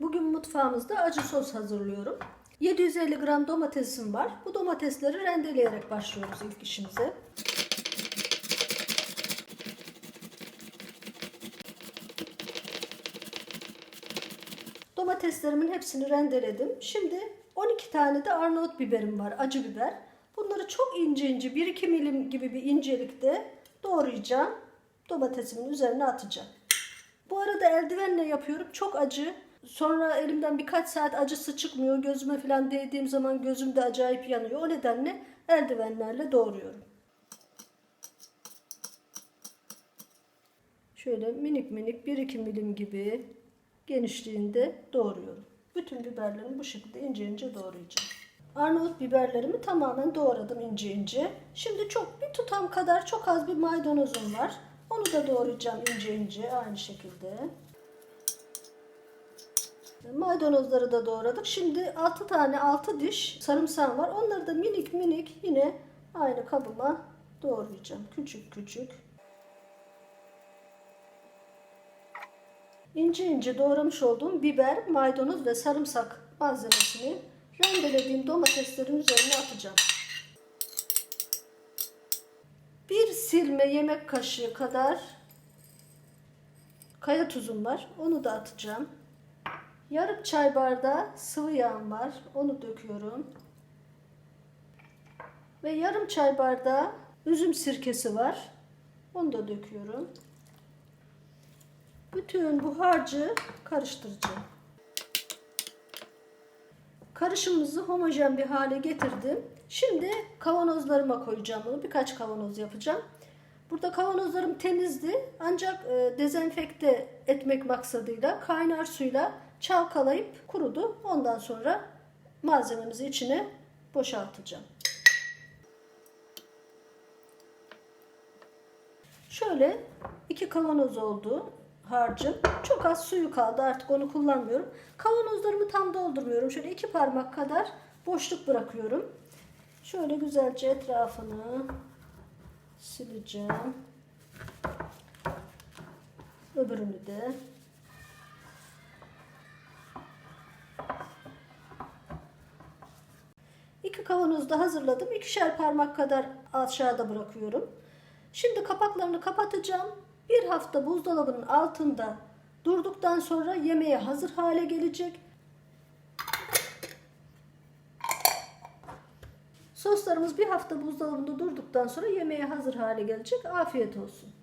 Bugün mutfağımızda acı sos hazırlıyorum. 750 gram domatesim var. Bu domatesleri rendeleyerek başlıyoruz ilk işimize. Domateslerimin hepsini rendeledim. Şimdi 12 tane de Arnavut biberim var, acı biber. Bunları çok ince ince 1-2 milim gibi bir incelikte doğrayacağım. Domatesimin üzerine atacağım. Bu arada eldivenle yapıyorum. Çok acı. Sonra elimden birkaç saat acısı çıkmıyor. Gözüme falan değdiğim zaman gözüm de acayip yanıyor. O nedenle eldivenlerle doğruyorum. Şöyle minik minik 1-2 milim gibi genişliğinde doğruyorum. Bütün biberlerimi bu şekilde ince ince doğrayacağım. Arnavut biberlerimi tamamen doğradım ince ince. Şimdi çok bir tutam kadar çok az bir maydanozum var. Onu da doğrayacağım ince ince aynı şekilde. Maydanozları da doğradık. Şimdi 6 tane 6 diş sarımsağım var. Onları da minik minik yine aynı kabıma doğrayacağım. Küçük küçük. İnce ince doğramış olduğum biber, maydanoz ve sarımsak malzemesini rendelediğim domateslerin üzerine atacağım. Bir silme yemek kaşığı kadar kaya tuzum var. Onu da atacağım. Yarım çay bardağı sıvı yağım var. Onu döküyorum. Ve yarım çay bardağı üzüm sirkesi var. Onu da döküyorum. Bütün bu harcı karıştıracağım. Karışımımızı homojen bir hale getirdim. Şimdi kavanozlarıma koyacağım bunu. Birkaç kavanoz yapacağım. Burada kavanozlarım temizdi. Ancak e, dezenfekte etmek maksadıyla kaynar suyla çalkalayıp kurudu. Ondan sonra malzememizi içine boşaltacağım. Şöyle iki kavanoz oldu harcım. Çok az suyu kaldı artık onu kullanmıyorum. Kavanozlarımı tam doldurmuyorum. Şöyle iki parmak kadar boşluk bırakıyorum. Şöyle güzelce etrafını sileceğim. Öbürünü de. İki kavanoz da hazırladım. İkişer parmak kadar aşağıda bırakıyorum. Şimdi kapaklarını kapatacağım. Bir hafta buzdolabının altında durduktan sonra yemeğe hazır hale gelecek. Soslarımız bir hafta buzdolabında durduktan sonra yemeğe hazır hale gelecek. Afiyet olsun.